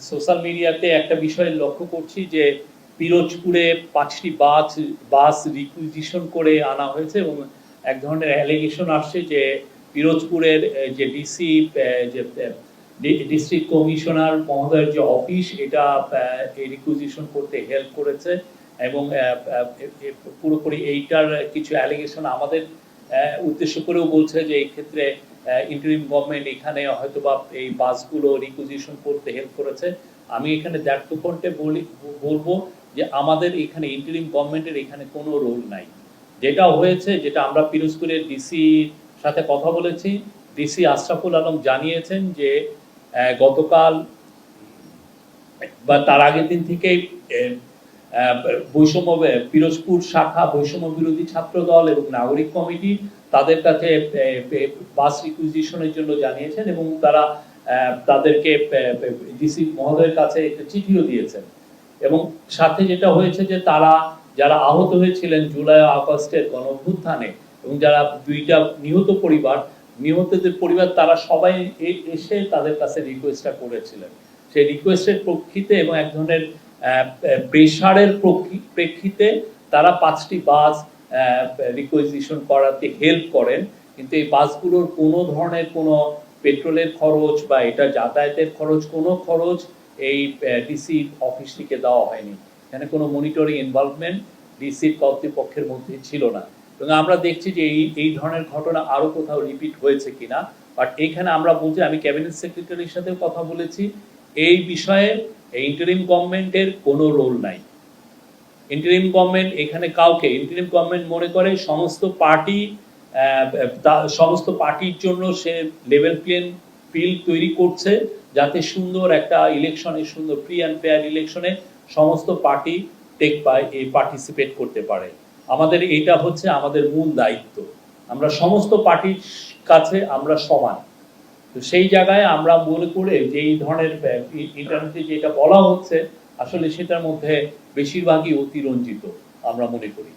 Social মিডিয়াতে একটা বিষয় লক্ষ্য করছি যে পিরোজপুরে পাঁচটি বাস বাস রিকুইজিশন করে আনা হয়েছে এবং এক ধরনের অ্যালিগেশন আসছে যে পিরোজপুরের যে ডিসি যে ডিস্ট্রিক্ট কমিশনার মহোদয়ের যে অফিস এটা রিকুইজিশন করতে হেল্প করেছে এবং পুরোপুরি এইটার কিছু অ্যালিগেশন আমাদের উদ্দেশ্য করেও বলছে যে এই ক্ষেত্রে ইন্টারিম গভর্নমেন্ট এখানে হয়তো বা এই বাসগুলো রিকুইজিশন করতে হেল্প করেছে। আমি এখানে দ্যাট্য কণ্ঠে বলি, বলব যে আমাদের এখানে ইন্টারিম গভর্নমেন্টের এখানে কোনো রোল নাই। যেটা হয়েছে, যেটা আমরা পিরোজপুরের ডিসি সাথে কথা বলেছি ডিসি আশরাফুল আলম জানিয়েছেন যে গতকাল বা তার আগের দিন থেকেই বৈষম্য পিরোজপুর শাখা বৈষম্য বিরোধী ছাত্র দল এবং নাগরিক কমিটি তাদের কাছে বাস রিকুইজিশনের জন্য জানিয়েছেন এবং তারা তাদেরকে ডিসি মহোদয়ের কাছে একটা চিঠিও দিয়েছেন। এবং সাথে যেটা হয়েছে যে তারা যারা আহত হয়েছিলেন জুলাই আগস্টের গণ অভ্যুত্থানে এবং যারা দুইটা নিহত পরিবার, নিহতদের পরিবার তারা সবাই এসে তাদের কাছে রিকোয়েস্টটা করেছিলেন। সেই রিকোয়েস্টের প্রেক্ষিতে এবং এক ধরনের প্রেশারের প্রেক্ষিতে তারা পাঁচটি বাস রিকোয়েজিশন করাতে হেল্প করেন। কিন্তু এই বাসগুলোর কোনো ধরনের কোনো পেট্রোলের খরচ বা এটা যাতায়াতের খরচ, কোনো খরচ এই ডিসি অফিস থেকে দেওয়া হয়নি। এখানে কোনো মনিটরিং ইনভলভমেন্ট ডিসির কর্তৃপক্ষের মধ্যে ছিল না। এবং আমরা দেখছি যে এই এই ধরনের ঘটনা আরও কোথাও রিপিট হয়েছে কিনা। বাট এইখানে আমরা বলছি, আমি ক্যাবিনেট সেক্রেটারির সাথেও কথা বলেছি। এই বিষয়ে ইন্টারিম গভর্নমেন্টের কোনো রোল নাই। ইন্টারিম গভর্নমেন্ট এখানে কাউকে ইন্টারিম গভর্নমেন্ট মনে করে সমস্ত পার্টি সমস্ত পার্টির জন্য সে লেভেল প্লেন ফিল্ড তৈরি করছে যাতে সুন্দর একটা ইলেকশনে সুন্দর ফ্রি অ্যান্ড ফেয়ার ইলেকশনে সমস্ত পার্টি টেক পায় এই পার্টিসিপেট করতে পারে। আমাদের এটা হচ্ছে আমাদের মূল দায়িত্ব। আমরা সমস্ত পার্টির কাছে আমরা সমান। তো সেই জায়গায় আমরা মনে করে যে এই ধরনের ইন্টারনেটে যেটা বলা হচ্ছে, আসলে সেটার মধ্যে বেশিরভাগই অতিরঞ্জিত আমরা মনে করি।